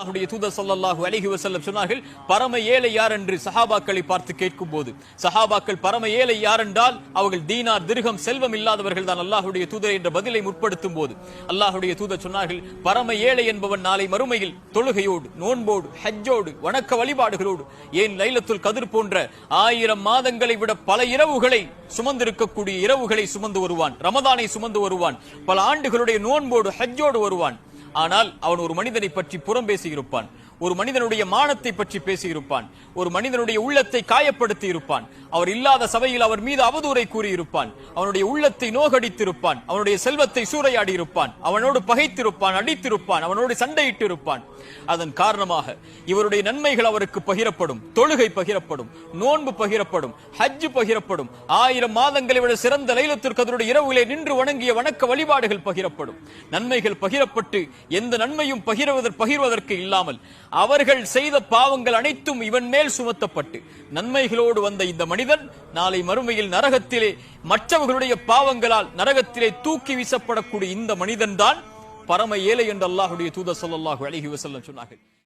அவருடைய தூதர் சல்லாஹூ அலைஹி வசல்லம் சொன்னார்கள் பரம ஏழை யார் என்று சஹாபாக்களை பார்த்து கேட்கும்போது? சஹாபாக்கள் பரம ஏழை யார் என்றால் அவர்கள் தீனார் திருகம் செல்வம் இல்லாதவர்கள் தான் அல்லாஹுடைய தூதர் என்ற பதிலை முற்படுத்தும் போது அல்லாஹுடைய தூதர் சொன்னார்கள் பரம ஏழை என்பவன் நாளை மறுமையில் தொழுகையோடு நோன்போடு ஹஜ்ஜோடு வணக்க வழிபாடுகளோடு ஏன் லைலத்துல் கதிர் போன்ற ஆயிரம் மாதங்களை விட பல இரவுகளை சுமந்திருக்கக்கூடிய இரவுகளை சுமந்து வருவான் ரமதானை சுமந்து வருவான் பல ஆண்டுகளுடைய நோன்போடு ஹஜ்ஜோடு வருவான். ஆனால் அவன் ஒரு மனிதனை பற்றி புறம் பேசியிருப்பான் ஒரு மனிதனுடைய மானத்தை பற்றி பேசியிருப்பான். ஒரு மனிதனுடைய உள்ளத்தை காயப்படுத்தி இருப்பான் அவர் இல்லாத சபையில் அவர் மீது அவதூறை கூறியிருப்பான். அவனுடைய உள்ளத்தை நோகடித்திருப்பான். அவனுடைய செல்வத்தை சூறையாடி இருப்பான் அவனோடு பகைத்திருப்பான் அடித்திருப்பான் அவனோடு சண்டையிட்டு இருப்பான் அதன் காரணமாக இவருடைய நன்மைகள் அவருக்கு பகிரப்படும் தொழுகை பகிரப்படும் நோன்பு பகிரப்படும் ஹஜ் பகிரப்படும் ஆயிரம் மாதங்களை விட சிறந்த லைலத்திற்கு அதனுடைய இரவுகளே நின்று வணங்கிய வணக்க வழிபாடுகள் பகிரப்படும். நன்மைகள் பகிரப்பட்டு எந்த நன்மையும் பகிர்வதற்கு பகிர்வதற்கு இல்லாமல் அவர்கள் செய்த பாவங்கள் அனைத்தும் இவன் மேல் சுமத்தப்பட்டு நன்மைகளோடு வந்த இந்த மனிதன் நாளை மறுமையில் நரகத்திலே மற்றவர்களுடைய பாவங்களால் நரகத்திலே தூக்கி வீசப்படக்கூடிய இந்த மனிதன்தான் பரம ஏழை என்று அல்லாஹுடைய தூதர் சொல்லாஹு அழகி வசல்லம் சொன்னார்கள்.